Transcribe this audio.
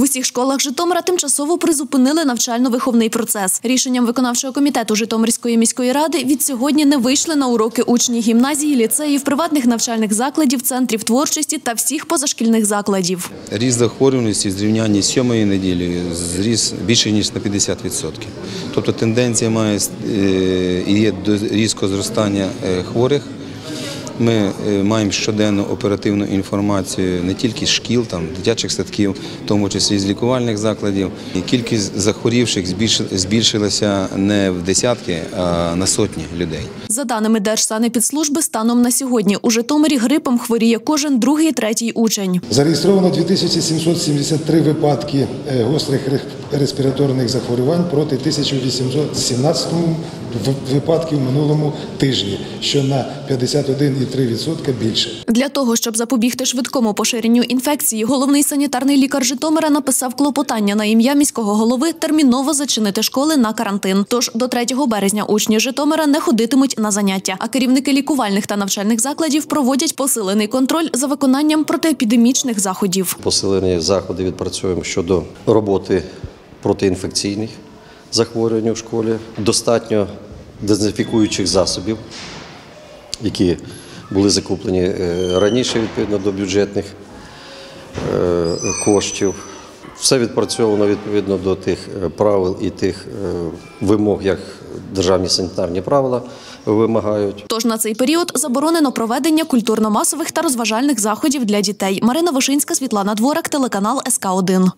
В усіх школах Житомира тимчасово призупинили навчально-виховний процес. Рішенням виконавчого комітету Житомирської міської ради від сьогодні не вийшли на уроки учні гімназії, ліцеїв, приватних навчальних закладів, центрів творчості та всіх позашкільних закладів. Ріст захворюваності зрівнянні сьомої неділі зріс більше ніж на 50%. Тобто тенденція має е, і є до різкого зростання е, хворих. Ми е, маємо щоденну оперативну інформацію не тільки з шкіл, там дитячих садків, в тому числі з лікувальних закладів. І кількість захворівших збільш- збільшилася не в десятки, а на сотні людей. За даними Держсанепідслужби, станом на сьогодні у Житомирі грипом хворіє кожен другий, третій учень. Зареєстровано 2773 випадки е, гострих респіраторних захворювань проти 1817 в- випадків минулому тижні, що на 51,3% більше. Для того, щоб запобігти швидкому поширенню інфекції, головний санітарний лікар Житомира написав клопотання на ім'я міського голови терміново зачинити школи на карантин. Тож до 3 березня учні Житомира не ходитимуть на заняття, а керівники лікувальних та навчальних закладів проводять посилений контроль за виконанням протиепідемічних заходів. Посилені заходи відпрацюємо щодо роботи протиінфекційних захворювань у школі. Достатньо дезінфікуючих засобів, які були закуплені е, раніше відповідно до бюджетних е, коштів. Все відпрацьовано відповідно до тих е, правил і тих вимог, як державні санітарні правила вимагають. Тож на цей період заборонено проведення культурно-масових та розважальних заходів для дітей. Марина Вишинська, Світлана Дворак, телеканал СК 1